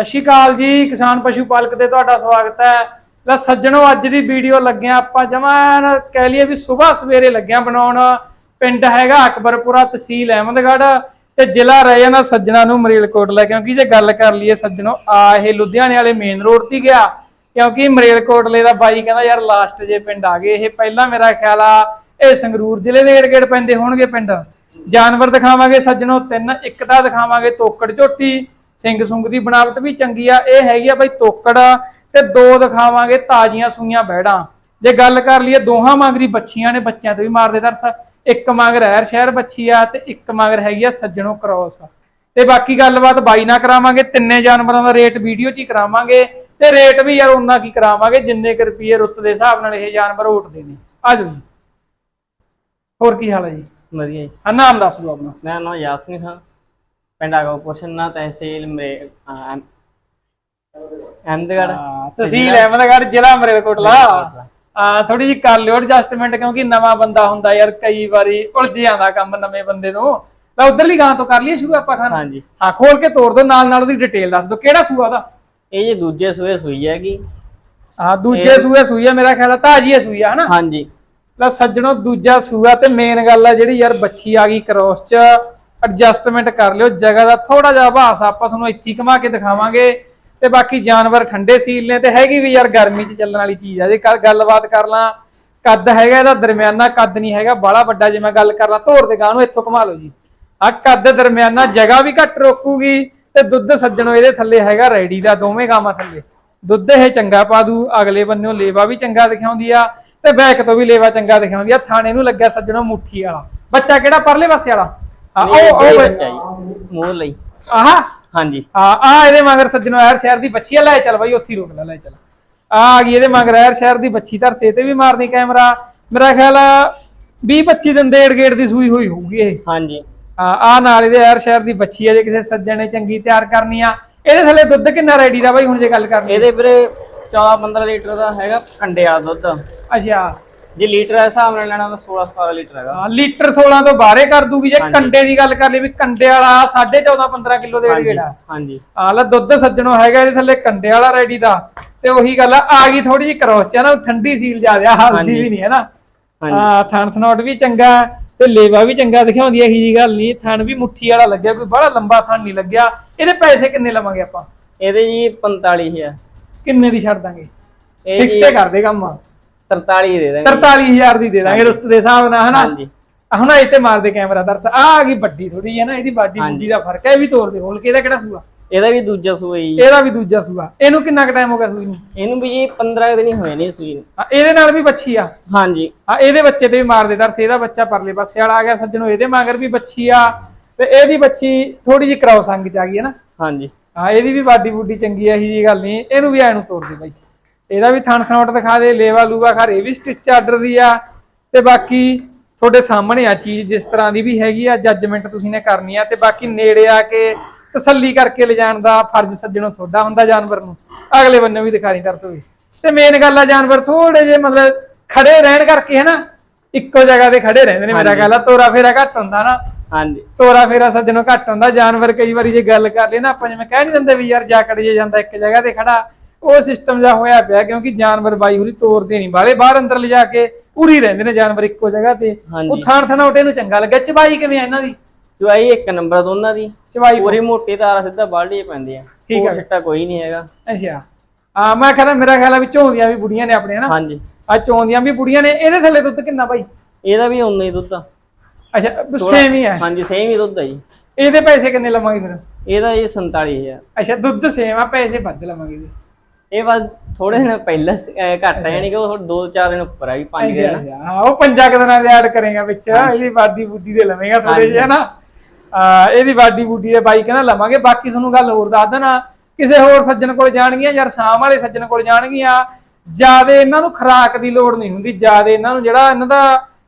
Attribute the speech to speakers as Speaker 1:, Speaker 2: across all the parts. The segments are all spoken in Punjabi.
Speaker 1: ਸਤਿ ਸ਼੍ਰੀ ਅਕਾਲ ਜੀ, ਕਿਸਾਨ ਪਸ਼ੂ ਪਾਲਕ ਤੇ ਤੁਹਾਡਾ ਸਵਾਗਤ ਹੈ। ਲੈ ਸੱਜਣੋ, ਅੱਜ ਦੀ ਵੀਡੀਓ ਲੱਗਿਆ ਆਪਾਂ ਜਮਾ ਕਹਿ ਲਈਏ ਵੀ ਸਵੇਰ ਸਵੇਰੇ ਲੱਗਿਆ ਬਣਾਉਣ। ਪਿੰਡ ਹੈਗਾ ਅਕਬਰਪੁਰਾ ਤਹਿਸੀਲ ਅਹਿਮਦਗੜ੍ਹ ਤੇ ਜ਼ਿਲ੍ਹਾ ਰਹਿ ਜਾਂਦਾ ਸੱਜਣਾ ਨੂੰ ਮਰੇਲਕੋਟਲਾ ਕਿਉਂਕਿ ਜੇ ਗੱਲ ਕਰ ਲਈਏ ਸੱਜਣੋ, ਆ ਇਹ ਲੁਧਿਆਣੇ ਵਾਲੇ ਮੇਨ ਰੋਡ ਤੇ ਗਿਆ। ਕਿਉਂਕਿ ਮਰੇਲਕੋਟਲੇ ਦਾ ਬਾਈ ਕਹਿੰਦਾ, ਯਾਰ ਲਾਸਟ ਜੇ ਪਿੰਡ ਆ ਗਏ, ਇਹ ਪਹਿਲਾਂ ਮੇਰਾ ਖਿਆਲ ਆ, ਇਹ ਸੰਗਰੂਰ ਜ਼ਿਲ੍ਹੇ ਦੇ ਏੜ-ਗੇੜ ਪੈਂਦੇ ਹੋਣਗੇ ਪਿੰਡ। ਜਾਨਵਰ ਦਿਖਾਵਾਂਗੇ ਸੱਜਣੋ, ਤਿੰਨ, ਇੱਕ ਦਾ ਦਿਖਾਵਾਂਗੇ ਤੋਕੜ ਝੋਟੀ। ਸਿੰਘ ਸੁੰਗ ਦੀ ਬਣਾਵਟ ਵੀ ਚੰਗੀ ਆ ਇਹ ਹੈਗੀ ਆ ਬਈ ਤੋਕੜ ਤੇ ਦੋ ਦਿਖਾਵਾਂਗੇ ਤਾਜ਼ੀਆਂ ਸੂਈਆਂ ਬੈੜਾਂ। ਜੇ ਗੱਲ ਕਰ ਲਈਏ ਦੋਹਾਂ ਮੰਗਰੀ ਬੱਚੀਆਂ ਨੇ ਬੱਚਿਆਂ ਤੋਂ ਵੀ ਮਾਰਦੇ ਦਰਸ ਇੱਕ ਮੰਗਰ ਐਰ ਸ਼ਹਿਰ ਬੱਚੀ ਆ ਤੇ ਇੱਕ ਮੰਗਰ ਹੈਗੀ ਆ ਸੱਜਣੋ ਕ੍ਰੋਸ। ਤੇ ਬਾਕੀ ਗੱਲਬਾਤ ਬਾਈ ਨਾਲ ਕਰਾਵਾਂਗੇ ਤਿੰਨੇ ਜਾਨਵਰਾਂ ਦਾ ਰੇਟ ਵੀਡੀਓ 'ਚ ਹੀ ਕਰਾਵਾਂਗੇ। ਤੇ ਰੇਟ ਵੀ ਯਾਰ ਉਹਨਾਂ ਕੀ ਕਰਾਵਾਂਗੇ ਜਿੰਨੇ ਕੁ ਰੁਪਏ ਰੁੱਤ ਦੇ ਹਿਸਾਬ ਨਾਲ ਇਹ ਜਾਨਵਰ ਉੱਠਦੇ ਨੇ। ਆ ਜਾਓ ਜੀ। ਹੋਰ ਕੀ ਹਾਲ ਹੈ ਜੀ?
Speaker 2: ਵਧੀਆ ਜੀ।
Speaker 1: ਆ ਨਾਮ ਦੱਸ ਦਿਓ ਆਪਣਾ।
Speaker 2: ਮੇਰਾ ਨਾਮ ਯਾਸਮੀਨ ਖਾਨ ਪਿੰਡ ਆਗਾ ਪੁਰਸ਼ਨਾ ਤਹਿਸੀਲ ਮੇ ਅਹ, ਅਹਿਮਦਗੜ੍ਹ।
Speaker 1: ਹਾਂ, ਤਹਿਸੀਲ ਅਹਿਮਦਗੜ੍ਹ ਜ਼ਿਲ੍ਹਾ ਮਰੇਲਕੋਟਲਾ ਆ ਥੋੜੀ ਜਿਹੀ ਕਰ ਲਿਓ ਐਡਜਸਟਮੈਂਟ ਕਿਉਂਕਿ ਨਵਾਂ ਬੰਦਾ ਹੁੰਦਾ ਯਾਰ ਕਈ ਵਾਰੀ ਉਲਝ ਜਾਂਦਾ ਕੰਮ ਨਵੇਂ ਬੰਦੇ ਨੂੰ ਤਾਂ ਉਧਰਲੀ ਗਾਂ ਤੋਂ ਕਰ ਲਈਏ ਸ਼ੁਰੂ ਆਪਾਂ ਖਾਣਾ।
Speaker 2: ਹਾਂਜੀ।
Speaker 1: ਹਾਂ ਖੋਲ ਕੇ ਤੋੜ ਦਿਓ ਨਾਲ ਨਾਲ ਉਹਦੀ ਡਿਟੇਲ ਦੱਸ ਦਿਓ ਕਿਹੜਾ ਸੂਆ ਦਾ
Speaker 2: ਇਹ ਜੀ ਦੂਜੇ ਸੂਏ ਸੂਈ ਹੈਗੀ
Speaker 1: ਹਾਂ ਦੂਜੇ ਸੂਏ ਸੂਈ ਆ ਮੇਰਾ ਖਿਆਲ ਆ ਤਾਜੀ ਹੈ ਸੂਈ ਆ ਹਨਾ?
Speaker 2: ਹਾਂਜੀ।
Speaker 1: ਲੈ ਸੱਜਣੋ ਦੂਜਾ ਸੂਆ ਤੇ ਮੇਨ ਗੱਲ ਆ ਜਿਹੜੀ ਯਾਰ ਬੱਚੀ ਆ ਗਈ ਕ੍ਰੋਸ ਚ। ਐਡਜਸਟਮੈਂਟ ਕਰ ਲਿਓ, ਜਗ੍ਹਾ ਦਾ ਥੋੜਾ ਜਿਹਾ ਆਭਾਸ ਆਪਾਂ ਤੁਹਾਨੂੰ ਇੱਥੇ ਹੀ ਕੇ ਦਿਖਾਵਾਂਗੇ। ਤੇ ਬਾਕੀ ਜਾਨਵਰ ਠੰਡੇ ਸੀਲ ਨੇ ਤੇ ਹੈਗੀ ਵੀ ਯਾਰ ਗਰਮੀ 'ਚ ਚੱਲਣ ਵਾਲੀ ਚੀਜ਼ ਆ। ਜੇ ਕੱਲ ਗੱਲਬਾਤ ਕਰ ਲਾਂ, ਕੱਦ ਹੈਗਾ ਇਹਦਾ ਦਰਮਿਆਨਾ, ਕੱਦ ਨਹੀਂ ਹੈਗਾ, ਬਾਹਲਾ ਵੱਡਾ ਜੇ ਮੈਂ ਗੱਲ ਕਰ ਲਾਂ ਧੋਰ ਦੇ ਗਾਂ ਨੂੰ ਇੱਥੋਂ ਘੁਮਾ ਲਓ ਜੀ। ਆ ਕੱਦ ਦਰਮਿਆਨਾ, ਜਗ੍ਹਾ ਵੀ ਘੱਟ ਰੋਕੂਗੀ ਤੇ ਦੁੱਧ ਸੱਜਣੋ ਇਹਦੇ ਥੱਲੇ ਹੈਗਾ ਰੈਡੀ ਦਾ, ਦੋਵੇਂ ਗਾਵਾਂ ਥੱਲੇ। ਦੁੱਧ ਇਹ ਚੰਗਾ ਪਾ ਦੂ, ਅਗਲੇ ਬੰਨਿਓ ਲੇਵਾ ਵੀ ਚੰਗਾ ਦਿਖਾਉਂਦੀ ਆ ਤੇ ਬੈਕ ਤੋਂ ਵੀ ਲੇਵਾ ਚੰਗਾ ਦਿਖਾਉਂਦੀ ਆ। ਥਾਣੇ ਨੂੰ ਲੱਗਿਆ ਸੱਜਣੋ ਮੁੱਠੀ ਵਾਲਾ। ਬੱਚਾ ਕਿਹੜਾ, ਪਰਲੇ ਪਾਸੇ ਵਾਲਾ? ਆ ਉਹ ਉਹ
Speaker 2: ਬੱਚਾ ਜੀ ਮੋਹ ਲਈ।
Speaker 1: ਆਹਾ?
Speaker 2: ਹਾਂਜੀ।
Speaker 1: ਆ ਆ ਇਹਦੇ ਮਗਰ ਸੱਜਣੋ ਯਾਰ ਸ਼ਹਿਰ ਦੀ ਬੱਚੀ ਆ ਲੈ ਚੱਲ ਬਾਈ ਉੱਥੇ ਹੀ ਰੋਕ ਲੈ ਲੈ ਚੱਲ। ਆ ਆ ਗਈ ਇਹਦੇ ਮਗਰ ਯਾਰ ਸ਼ਹਿਰ ਦੀ ਬੱਚੀ ਧਰਸੇ ਤੇ ਵੀ ਮਾਰਨੀ ਕੈਮਰਾ। ਮੇਰਾ ਖਿਆਲ 20 25 ਦਿਨ ਦੀ ਸੂਈ ਹੋਈ ਹੋਊਗੀ ਇਹ।
Speaker 2: ਹਾਂਜੀ।
Speaker 1: ਆ ਆ ਨਾਲ ਇਹਦੇ ਯਾਰ ਸ਼ਹਿਰ ਦੀ ਬੱਚੀ ਆ ਜੇ ਕਿਸੇ ਸੱਜਣ ਨੇ ਚੰਗੀ ਤਿਆਰ ਕਰਨੀ ਆ। ਇਹਦੇ ਥੱਲੇ ਦੁੱਧ ਕਿੰਨਾ ਰੈਡੀ ਦਾ ਬਾਈ ਹੁਣ ਜੇ ਗੱਲ ਕਰਨੀ
Speaker 2: ਇਹਦੇ ਵੀਰੇ 14 15 ਲੀਟਰ ਦਾ ਹੈਗਾ ਕੰਡੇ ਵਾਲਾ ਦੁੱਧ।
Speaker 1: ਅੱਛਾ।
Speaker 2: ਜੇ ਲੀਟਰ ਦੇ ਹਿਸਾਬ ਨਾਲ ਲੈਣਾ ਤਾਂ 16 17 ਲੀਟਰ ਹੈਗਾ।
Speaker 1: ਹਾਂ ਲੀਟਰ 16 ਤੋਂ ਬਾਹਰੇ ਕਰ ਦੂਗੀ ਜੇ। ਕੰਡੇ ਦੀ ਗੱਲ ਕਰ ਲਈ ਵੀ ਕੰਡੇ ਵਾਲਾ 14.5 15 ਕਿਲੋ ਦੇ
Speaker 2: ਹਾਂਜੀ
Speaker 1: ਗੇੜਾ
Speaker 2: ਹਾਂਜੀ
Speaker 1: ਆ ਲੈ ਦੁੱਧ ਸੱਜਣੋ ਹੈਗਾ ਇਹਦੇ ਥੱਲੇ ਕੰਡੇ ਵਾਲਾ ਰੈਡੀ ਦਾ। ਤੇ ਉਹੀ ਗੱਲ ਆ ਆ ਗਈ ਥੋੜੀ ਜਿਹੀ ਕਰੋਸ ਚ ਨਾ ਠੰਡੀ ਸੀਲ ਜਾ ਰਿਹਾ ਹਲਦੀ। ਵੀ ਨਹੀਂ ਹੈ ਨਾ। ਆ ਥਣ ਥਨੋਟ ਵੀ ਚੰਗਾ ਤੇ ਲੇਵਾ ਵੀ ਚੰਗਾ ਦਿਖਾਉਂਦੀ ਹੈ ਇਹੀ ਜੀ ਗੱਲ ਨਹੀਂ ਥਣ ਵੀ ਮੁੱਠੀ ਵਾਲਾ ਲੱਗਿਆ ਕੋਈ ਬੜਾ ਲੰਬਾ ਥਣ ਨਹੀਂ ਲੱਗਿਆ। ਇਹਦੇ ਪੈਸੇ ਕਿੰਨੇ ਲਵਾਂਗੇ ਆਪਾਂ?
Speaker 2: ਇਹਦੇ ਜੀ 45000
Speaker 1: ਕਿੰਨੇ ਦੀ ਛੱਡ ਦਾਂਗੇ? ਫਿਕਸੇ ਕਰ ਦੇ ਕੰਮ।
Speaker 2: 43 ਦੇ ਦਾਂਗੇ
Speaker 1: 43000 ਦੀ ਦੇ ਦਾਂਗੇ ਰੁੱਤ ਦੇ ਹਿਸਾਬ ਨਾਲ ਹਨਾ?
Speaker 2: ਹਾਂਜੀ।
Speaker 1: ਹੁਣ ਇਹ ਤੇ ਮਾਰਦੇ ਕੈਮਰਾ ਦਰਸ ਆ ਆ ਗਈ ਵੱਡੀ ਥੋੜੀ ਹੈ ਨਾ ਇਹਦੀ ਬਾਡੀ
Speaker 2: ਹਾਂਜੀ।
Speaker 1: ਬੁੱਢੀ ਦਾ ਫ਼ਰਕ ਹੈ ਇਹ ਵੀ ਤੋੜ ਦੇ ਹੋਲ ਕੇ ਇਹਦਾ ਕਿਹੜਾ ਸੂਆ?
Speaker 2: ਇਹਦਾ ਵੀ ਦੂਜਾ ਸੂਆ ਜੀ
Speaker 1: ਇਹਦਾ ਵੀ ਦੂਜਾ ਸੂਆ। ਇਹਨੂੰ ਕਿੰਨਾ ਕੁ ਟਾਈਮ ਹੋ ਗਿਆ ਸੂਈ ਨੂੰ?
Speaker 2: ਇਹਨੂੰ ਵੀ ਜੀ 15 ਦਿਨ ਹੀ ਹੋਏ ਨੇ ਸੂਈ ਨੂੰ।
Speaker 1: ਆ ਇਹਦੇ ਨਾਲ ਵੀ ਬੱਚੀ ਆ?
Speaker 2: ਹਾਂਜੀ।
Speaker 1: ਆ ਇਹਦੇ ਬੱਚੇ ਤੇ ਵੀ ਮਾਰਦੇ ਦਰਸ ਇਹਦਾ ਬੱਚਾ ਪਰਲੇ ਪਾਸੇ ਵਾਲਾ ਆ ਗਿਆ ਸੱਜਣੋ ਇਹਦੇ ਮਗਰ ਵੀ ਬੱਚੀ ਆ। ਤੇ ਇਹਦੀ ਬੱਚੀ ਥੋੜੀ ਜਿਹੀ ਕਰਾਉ ਸੰਗ ਚ ਆ ਗਈ ਹੈ ਨਾ
Speaker 2: ਹਾਂਜੀ।
Speaker 1: ਹਾਂ ਇਹਦੀ ਵੀ ਬਾਡੀ ਬੁੱਡੀ ਚੰਗੀ ਆ ਇਹੀ ਜੀ ਗੱਲ ਨਹੀਂ। ਇਹਨੂੰ ਵੀ ਐ ਨੂੰ ਤੋੜ ਦੇ ਬਾਈ। ਇਹਦਾ ਵੀ ਥਣ ਖਨੌਟ ਦਿਖਾ ਦੇ ਲੇਵਾ ਲੂਵਾ ਖਰ ਇਹ ਵੀ ਸਟਿਚ ਆਰਡਰ ਦੀ ਆ। ਤੇ ਬਾਕੀ ਤੁਹਾਡੇ ਸਾਹਮਣੇ ਆ ਚੀਜ਼ ਜਿਸ ਤਰ੍ਹਾਂ ਦੀ ਵੀ ਹੈਗੀ ਆ ਜੱਜਮੈਂਟ ਤੁਸੀਂ ਨੇ ਕਰਨੀ ਆ ਤੇ ਬਾਕੀ ਨੇੜੇ ਆ ਕੇ ਤਸੱਲੀ ਕਰਕੇ ਲਿਜਾਣ ਦਾ ਫਰਜ਼ ਸੱਜਣੋ ਤੁਹਾਡਾ ਹੁੰਦਾ ਜਾਨਵਰ ਨੂੰ। ਅਗਲੇ ਬੰਨੇ ਵੀ ਦਿਖਾਣੀ ਕਰ ਸੋਗੇ ਤੇ ਮੇਨ ਗੱਲ ਆ ਜਾਨਵਰ ਥੋੜੇ ਜੇ ਮਤਲਬ ਖੜੇ ਰਹਿਣ ਕਰਕੇ ਹੈ ਨਾ ਇੱਕੋ ਜਗ੍ਹਾ ਤੇ ਖੜੇ ਰਹਿੰਦੇ ਨੇ ਮੇਰਾ। ਗੱਲ ਆ ਤੋਰਾ ਫੇਰਾ ਘੱਟ ਹੁੰਦਾ ਨਾ।
Speaker 2: ਹਾਂਜੀ।
Speaker 1: ਤੋਰਾ ਫੇਰਾ ਸੱਜਣੋਂ ਘੱਟ ਹੁੰਦਾ ਜਾਨਵਰ ਕਈ ਵਾਰੀ ਜੇ ਗੱਲ ਕਰ ਲਈ ਨਾ ਆਪਾਂ ਜਿਵੇਂ ਕਹਿ ਨਹੀਂ ਦਿੰਦੇ ਵੀ ਯਾਰ ਜੇ ਜਾਂਦਾ ਇੱਕ ਜਗ੍ਹਾ ਤੇ ਖੜਾ ਉਹ ਸਿਸਟਮ ਜਿਹਾ ਹੋਇਆ ਪਿਆ ਕਿਉਂਕਿ ਜਾਨਵਰ ਬਾਈ ਹੁਰੀ ਤੋਰਦੇ ਨਹੀਂ ਬਾਲੇ ਬਾਹਰ ਅੰਦਰ ਲਿਜਾ ਕੇ ਉਰੀ ਰਹਿੰਦੇ ਨੇ ਜਾਨਵਰ ਇੱਕੋ ਜਗ੍ਹਾ ਤੇ।
Speaker 2: ਹਾਂਜੀ।
Speaker 1: ਉਹ ਥਾਣ ਥਣਾਉਟੇ ਨੂੰ ਚੰਗਾ ਲੱਗਿਆ। ਚਬਾਈ ਕਿਵੇਂ ਆ ਇਹਨਾਂ ਦੀ?
Speaker 2: ਚੁਆਈ ਇੱਕ ਨੰਬਰ ਦੋਨਾਂ ਦੀ।
Speaker 1: ਚਬਾਈ
Speaker 2: ਪੂਰੀ ਮੋਟੀ ਤਾਰ ਸਿੱਧਾ ਬਾਲਟੀ ਪੈਂਦੀ ਆ।
Speaker 1: ਠੀਕ ਆ।
Speaker 2: ਸਿੱਟਾ ਕੋਈ ਨਹੀਂ ਹੈਗਾ।
Speaker 1: ਅੱਛਾ। ਆ ਮੈਂ ਕਹਿੰਦਾ ਮੇਰਾ ਖਿਆਲ ਆ ਵੀ ਝੋਂਦੀਆਂ ਵੀ ਬੁੜੀਆਂ ਨੇ ਆਪਣੇ ਹਨਾ?
Speaker 2: ਹਾਂਜੀ।
Speaker 1: ਆ ਚੋਂਦੀਆਂ ਵੀ ਬੁੜੀਆਂ ਨੇ। ਇਹਦੇ ਥੱਲੇ ਦੁੱਧ ਕਿੰਨਾ ਬਾਈ?
Speaker 2: ਇਹਦਾ ਵੀ ਉਨਾ ਹੀ ਦੁੱਧ ਆ।
Speaker 1: ਅੱਛਾ ਸੇਮ ਹੀ ਹੈ
Speaker 2: ਹਾਂਜੀ ਸੇਮ ਹੀ ਦੁੱਧ ਆ ਜੀ।
Speaker 1: ਇਹਦੇ ਪੈਸੇ ਕਿੰਨੇ ਲਵਾਂਗੇ ਫਿਰ?
Speaker 2: ਇਹਦਾ ਜੀ 47000
Speaker 1: ਅੱਛਾ ਦੁੱਧ ਸੇਮ ਆ ਪੈਸੇ ਵੱਧ ਲਵਾਂਗੇ ਇਹਦੇ
Speaker 2: ਇਹ ਬਸ ਥੋੜੇ ਦਿਨ ਪਹਿਲਾਂ ਅਹ, ਘੱਟ ਆ ਯਾਨੀ ਕਿ ਉਹ 2-4 ਦਿਨ ਉੱਪਰ ਆ ਗਈ 5
Speaker 1: ਅੱਛਾ,
Speaker 2: ਦਿਨ।
Speaker 1: ਅੱਛਾ। ਹਾਂ ਉਹ ਪੰਜਾ ਕੁ ਦਿਨਾਂ ਦੇ ਐਡ ਕਰੇਗਾ ਵਿੱਚ ਇਹਦੀ ਬਾਡੀ ਬੁੱਡੀ ਦੇ ਲਵੇਂਗਾ ਥੋੜੇ ਜਿਹਾ ਨਾ ਆ ਇਹਦੀ ਬਾਡੀ ਬੁੱਡੀ ਦੇ ਬਾਈ ਕਹਿੰਦਾ ਲਵਾਂਗੇ ਬਾਕੀ ਤੁਹਾਨੂੰ ਗੱਲ ਹੋਰ ਦੱਸ ਦੇਣਾ। ਕਿਸੇ ਹੋਰ ਸੱਜਣ ਕੋਲ ਜਾਣਗੀਆਂ ਯਾਰ ਸ਼ਾਮ ਵਾਲੇ ਸੱਜਣ ਕੋਲ ਜਾਣਗੀਆਂ ਜਿਆਦੇ ਇਹਨਾਂ ਨੂੰ ਖਰਾਕ ਦੀ ਲੋੜ ਨਹੀਂ ਹੁੰਦੀ ਜਿਆਦੇ ਇਹਨਾਂ ਨੂੰ ਜਿਹੜਾ ਇਹਨਾਂ ਦਾ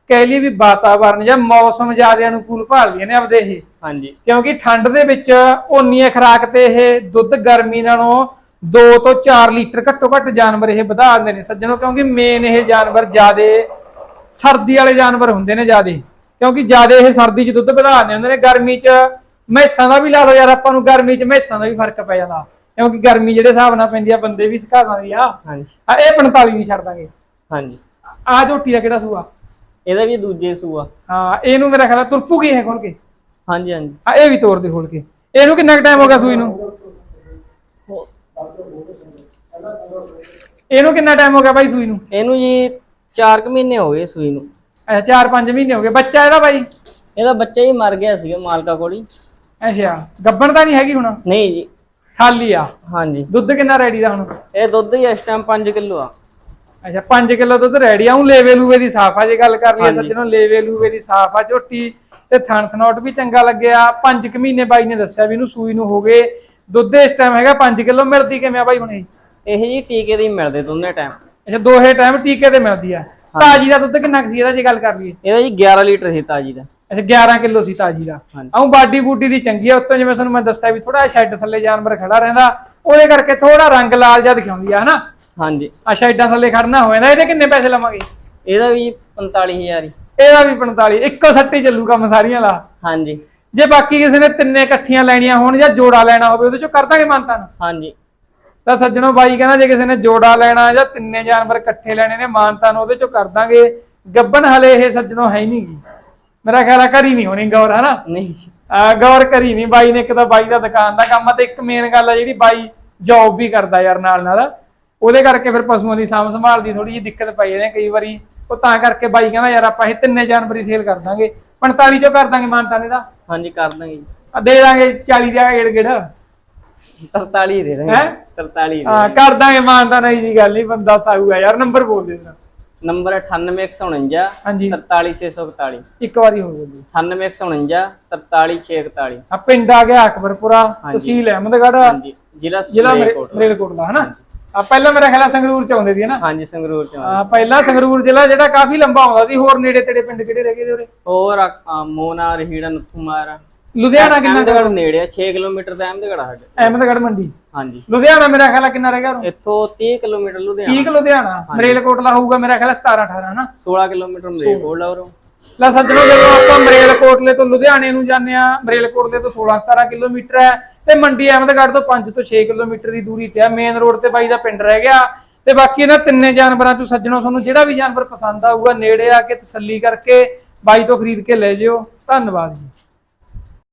Speaker 1: ਕਹਿ ਲਈ ਵੀ ਵਾਤਾਵਰਨ ਜਾਂ ਮੌਸਮ ਜਿਆਦੇ ਅਨੁਕੂਲ ਭਾਲਦੀਆਂ ਨੇ ਆਪਦੇ ਇਹ।
Speaker 2: ਹਾਂਜੀ।
Speaker 1: ਕਿਉਂਕਿ ਠੰਡ ਦੇ ਵਿੱਚ ਓਨੀ ਖਰਾਕ ਤੇ ਇਹ ਦੁੱਧ ਗਰਮੀ ਨਾਲੋਂ 2 ਤੋਂ 4 ਲੀਟਰ ਘੱਟੋ ਘੱਟ ਜਾਨਵਰ ਇਹ ਵਧਾ ਦਿੰਦੇ ਨੇ। ਸੱਜਣੋ ਕਿਉਂਕਿ ਮੇਨ ਇਹ ਜਾਨਵਰ ਜਿਆਦੇ ਸਰਦੀ ਵਾਲੇ ਜਾਨਵਰ ਹੁੰਦੇ ਨੇ ਜਿਆਦੇ। ਕਿਉਂਕਿ ਜਿਆਦੇ ਇਹ ਸਰਦੀ 'ਚ ਦੁੱਧ ਵਧਾ ਦਿੰਦੇ ਹੁੰਦੇ ਨੇ। ਗਰਮੀ 'ਚ ਮੈਸਾਂ ਦਾ ਵੀ ਲਾ ਲਓ ਯਾਰ ਆਪਾਂ ਨੂੰ ਗਰਮੀ 'ਚ ਮੈਸਾਂ ਦਾ ਵੀ ਫ਼ਰਕ ਪੈ ਜਾਂਦਾ। ਕਿਉਂਕਿ ਗਰਮੀ ਜਿਹੜੇ ਹਿਸਾਬ ਨਾਲ ਪੈਂਦੀ ਆ ਬੰਦੇ ਵੀ ਸੁਕਾ ਦਿੰਦੀ ਆ।
Speaker 2: ਹਾਂਜੀ।
Speaker 1: ਆ ਇਹ 45 ਦੀ ਛੱਡ ਦਾਂਗੇ।
Speaker 2: ਹਾਂਜੀ।
Speaker 1: ਆ ਝੋਟੀ ਦਾ ਕਿਹੜਾ ਸੂਆ?
Speaker 2: ਇਹਦਾ ਵੀ ਦੂਜੇ ਸੂਆ।
Speaker 1: ਹਾਂ ਇਹਨੂੰ ਮੇਰਾ ਖਿਆਲ ਤੁਰਪੂ ਕੀ ਹੈ ਖੋਲ ਕੇ।
Speaker 2: ਹਾਂਜੀ ਹਾਂਜੀ।
Speaker 1: ਆ ਇਹ ਵੀ ਤੋੜ ਦੇ ਖੋਲ ਕੇ। ਇਹਨੂੰ ਕਿੰਨਾ ਟਾਈਮ ਹੋ ਗਿਆ ਸੂਈ ਨੂੰ? ਇਹਨੂੰ ਕਿੰਨਾ ਟਾਈਮ ਹੋ ਗਿਆ ਬਾਈ ਸੂਈ ਨੂੰ?
Speaker 2: ਇਹਨੂੰ ਜੀ 4 ਕੁ ਮਹੀਨੇ ਹੋ ਗਏ ਸੂਈ ਨੂੰ।
Speaker 1: ਅੱਛਾ 4-5 ਮਹੀਨੇ ਹੋ ਗਏ। ਬੱਚਾ ਇਹਦਾ ਬਾਈ?
Speaker 2: ਇਹਦਾ ਬੱਚਾ ਹੀ ਮਰ ਗਿਆ ਸੀਗਾ ਮਾਲਕਾ ਕੋਲ
Speaker 1: ਅੱਛਾ ਗੱਬਣ ਤਾਂ ਨਹੀਂ ਹੈਗੀ ਹੁਣ?
Speaker 2: ਨਹੀਂ ਜੀ।
Speaker 1: ਖਾਲੀ ਆ?
Speaker 2: ਹਾਂਜੀ।
Speaker 1: ਦੁੱਧ ਕਿੰਨਾ ਰੈਡੀ ਦਾ ਹੁਣ?
Speaker 2: ਇਹ ਦੁੱਧ ਹੀ ਇਸ ਟਾਈਮ 5 ਕਿਲੋ ਆ।
Speaker 1: ਅੱਛਾ 5 ਕਿਲੋ ਦੁੱਧ ਰੈਡੀ ਆ। ਉਹ ਲੇਵੇ ਲੂਵੇ ਦੀ ਸਾਫ਼ ਆ ਜੇ ਗੱਲ ਕਰ ਲਈਏ
Speaker 2: ਹਾਂਜੀ।
Speaker 1: ਸੱਜਣੋ ਲੇਵੇ ਲੂਵੇ ਦੀ ਸਾਫ਼ ਆ ਝੋਟੀ ਤੇ ਥਣ ਥਨੋਟ ਵੀ ਚੰਗਾ ਲੱਗਿਆ। 5 ਕੁ ਮਹੀਨੇ ਬਾਈ ਨੇ ਦੱਸਿਆ ਵੀ ਇਹਨੂੰ ਸੂਈ ਨੂੰ ਹੋ ਗਏ। ਦੁੱਧ ਇਸ ਟਾਈਮ ਹੈਗਾ 5 ਕਿਲੋ। ਮਿਲਦੀ ਕਿਵੇਂ ਆ ਬਾਈ ਹੁਣ ਇਹ?
Speaker 2: ਇਹ ਜੀ ਟੀਕੇ ਦੇ ਮਿਲਦੇ ਦੋਨੇ ਟਾਈਮ
Speaker 1: ਅੱਛਾ ਦੋਹੇ ਟਾਈਮ ਟੀਕੇ ਤੇ ਮਿਲਦੀ ਆ। ਤਾਜੀ ਦਾ ਦੁੱਧ ਕਿੰਨਾ ਕੁ ਸੀ? ਇਹਦਾ ਜੇ ਗੱਲ ਕਰ ਲਈਏ।
Speaker 2: ਇਹਦਾ ਜੀ 11 ਲੀਟਰ ਸੀ ਤਾਜੀ ਦਾ।
Speaker 1: ਅੱਛਾ 11 ਕਿਲੋ ਸੀ ਤਾਜੀ ਦਾ। ਆਉਂ ਬਾਡੀ ਬੂਡੀ ਦੀ ਚੰਗੀ ਆ ਉੱਤੋਂ ਜਿਵੇਂ ਤੁਹਾਨੂੰ ਮੈਂ ਦੱਸਿਆ ਵੀ ਥੋੜਾ ਸ਼ੈੱਡ ਥੱਲੇ ਜਾਨਵਰ ਖੜਾ ਰਹਿੰਦਾ ਉਹਦੇ ਕਰਕੇ ਥੋੜਾ ਰੰਗ ਲਾਲ ਜਿਹਾ ਦਿਖਾਉਂਦੀ ਆ ਹਨਾ?
Speaker 2: ਹਾਂਜੀ।
Speaker 1: ਆ ਸ਼ੈੱਡਾਂ ਥੱਲੇ ਖੜਨਾ ਹੋ ਜਾਂਦਾ ਇਹਦੇ ਕਿੰਨੇ ਪੈਸੇ ਲਵਾਂਗੇ?
Speaker 2: ਇਹਦਾ ਵੀ 45000 ਹੀ।
Speaker 1: ਇਹਦਾ ਵੀ 45 ਇੱਕੋ ਸੱਟੀ ਚੱਲੂ ਕੰਮ ਸਾਰੀਆਂ ਦਾ।
Speaker 2: ਹਾਂਜੀ।
Speaker 1: ਜੇ ਬਾਕੀ ਕਿਸੇ ਨੇ ਤਿੰਨੇ ਇਕੱਠੀਆਂ ਲੈਣੀਆਂ ਹੋਣ ਜਾਂ ਜੋੜਾ ਲੈਣਾ ਹੋਵੇ ਉਹਦੇ ਚੋਂ ਕਰ ਦਾਂਗੇ ਮਾਨਤਾਨ
Speaker 2: ਹਾਂਜੀ।
Speaker 1: ਤਾਂ ਸੱਜਣੋ ਬਾਈ ਕਹਿੰਦਾ ਜੇ ਕਿਸੇ ਨੇ ਜੋੜਾ ਲੈਣਾ ਜਾਂ ਤਿੰਨੇ ਜਾਨਵਰ ਇਕੱਠੇ ਲੈਣੇ ਨੇ ਮਾਨਤਾਨ ਉਹਦੇ ਚੋਂ ਕਰ ਦਾਂਗੇ। ਗੱਬਨ ਹਲੇ ਇਹ ਸੱਜਣੋ ਹੈ ਹੀ ਨਹੀਂਗੀ ਮੇਰਾ ਖਿਆਲ ਆ ਘਰੀ ਨਹੀਂ ਹੋਣੀ ਗੌਰ ਹਨਾ?
Speaker 2: ਨਹੀਂ।
Speaker 1: ਆ ਗੌਰ ਕਰੀ ਨਹੀਂ ਬਾਈ ਨੇ ਇੱਕ ਤਾਂ ਬਾਈ ਦਾ ਦੁਕਾਨ ਦਾ ਕੰਮ ਆ ਤੇ ਇੱਕ ਮੇਨ ਗੱਲ ਆ ਜਿਹੜੀ ਬਾਈ ਜੌਬ ਵੀ ਕਰਦਾ ਯਾਰ ਨਾਲ ਨਾਲ। ਉਹਦੇ ਕਰਕੇ ਫਿਰ ਪਸ਼ੂਆਂ ਦੀ ਸਾਂਭ ਸੰਭਾਲ ਦੀ ਥੋੜੀ ਜਿਹੀ ਦਿੱਕਤ ਪਈ ਜਾਂਦੀ ਕਈ ਵਾਰੀ। ਉਹ ਤਾਂ ਕਰਕੇ ਬਾਈ ਕਹਿੰਦਾ ਯਾਰ ਆਪਾਂ ਇਹ ਤਿੰਨੇ ਜਾਨਵਰ ਸੇਲ ਕਰ ਦਾਂਗੇ। 45 ਚੋਂ ਕਰ ਦਾਂਗੇ ਮਾਨਤਾਨ ਇਹਦਾ
Speaker 2: ਹਾਂਜੀ ਕਰ ਦਾਂਗੇ
Speaker 1: ਆ ਦੇ ਦਾਂਗੇ 40 ਦਾ ਗੇੜ ਗੇੜ
Speaker 2: 43 ਦੇ ਦਾਂਗੇ
Speaker 1: ਹੈਂ?
Speaker 2: 43 ਦੇ
Speaker 1: ਹਾਂ ਕਰ ਦਾਂਗੇ ਮਾਨਤਾ ਨਹੀਂ ਜੀ ਗੱਲ ਨਹੀਂ ਬੰਦਾ ਸਾਊ ਆ ਯਾਰ ਨੰਬਰ ਬੋਲ ਦੇ ਤੇਰਾ।
Speaker 2: ਨੰਬਰ 98149
Speaker 1: ਹਾਂਜੀ।
Speaker 2: 43641
Speaker 1: ਇੱਕ ਵਾਰੀ ਹੋ ਗਈ
Speaker 2: 98149 43641
Speaker 1: ਆ ਪਿੰਡ ਆ ਗਿਆ ਅਕਬਰਪੁਰਾ ਤਹਿਸੀਲ ਅਹਿਮਦਗੜ੍ਹ।
Speaker 2: ਹਾਂਜੀ। ਜ਼ਿਲ੍ਹਾ
Speaker 1: ਜ਼ਿਲ੍ਹਾ
Speaker 2: ਮਲੇਰਕੋਟਲਾ।
Speaker 1: ਦਾ ਹਨਾ? ਆ ਪਹਿਲਾਂ ਮੇਰਾ ਖਿਆਲ ਆ ਸੰਗਰੂਰ ਚ ਆਉਂਦੇ ਸੀ ਹਨਾ?
Speaker 2: ਹਾਂਜੀ ਸੰਗਰੂਰ ਚ
Speaker 1: ਆ ਪਹਿਲਾਂ ਸੰਗਰੂਰ ਜ਼ਿਲ੍ਹਾ ਜਿਹੜਾ ਕਾਫੀ ਲੰਬਾ ਆਉਂਦਾ ਸੀ ਹੋਰ ਨੇੜੇ ਤੇੜੇ ਪਿੰਡ ਕਿਹੜੇ ਰਹਿ ਗਏ ਉਹਦੇ?
Speaker 2: ਹੋਰ ਆ, ਮੋਨਾ ਰਹੀੜਾ ਨਥੂਮਾਰ
Speaker 1: ਲੁਧਿਆਣਾ ਕਿੰਨਾ
Speaker 2: ਅਹਿਮਦਗੜ੍ਹ ਨੇੜੇ ਆ 6 ਕਿਲੋਮੀਟਰ ਦਾ ਅਹਿਮਦਗੜ੍ਹ ਆ ਸਾਡੇ।
Speaker 1: ਅਹਿਮਦਗੜ੍ਹ ਮੰਡੀ?
Speaker 2: ਹਾਂਜੀ।
Speaker 1: ਲੁਧਿਆਣਾ ਮੇਰਾ ਖਿਆਲ ਆ ਕਿੰਨਾ ਰਹਿ ਗਿਆ?
Speaker 2: ਇੱਥੋਂ 30 ਕਿਲੋਮੀਟਰ ਲੁਧਿਆਣਾ।
Speaker 1: 30 ਲੁਧਿਆਣਾ ਮਰੇਲਕੋਟਲਾ ਹੋਊਗਾ ਮੇਰਾ ਖਿਆਲ ਆ 17 18 ਹਨਾ?
Speaker 2: 16 ਕਿਲੋਮੀਟਰ ਮਲੇਰਕੋਟਲਾ ਉਰੋਂ।
Speaker 1: ਲੈ ਸੱਜਣੋ ਜਦੋਂ ਆਪਾਂ ਮਰੇਲਕੋਟਲੇ ਤੋਂ ਲੁਧਿਆਣੇ ਨੂੰ ਜਾਂਦੇ ਆ ਮਰੇਲਕੋਟਲੇ ਤੋਂ 16 17 ਕਿਲੋਮੀਟਰ ਹੈ ਤੇ ਮੰਡੀ ਅਹਿਮਦਗੜ੍ਹ ਤੋਂ 5 ਤੋਂ 6 ਕਿਲੋਮੀਟਰ ਦੀ ਦੂਰੀ ਤੇ ਆ। ਮੇਨ ਰੋਡ ਤੇ ਬਾਈ ਦਾ ਪਿੰਡ ਰਹਿ ਗਿਆ ਤੇ ਬਾਕੀ ਇਹਨਾਂ ਤਿੰਨੇ ਜਾਨਵਰਾਂ ਚੋਂ ਸੱਜਣੋ ਤੁਹਾਨੂੰ ਜਿਹੜਾ ਵੀ ਜਾਨਵਰ ਪਸੰਦ ਆਊਗਾ ਨੇੜੇ ਆ ਕੇ ਤਸੱਲੀ ਕਰਕੇ ਬਾਈ ਤੋਂ ਖਰੀਦ ਕੇ ਲੈ ਜਿਓ। ਧੰਨਵਾਦ ਜੀ।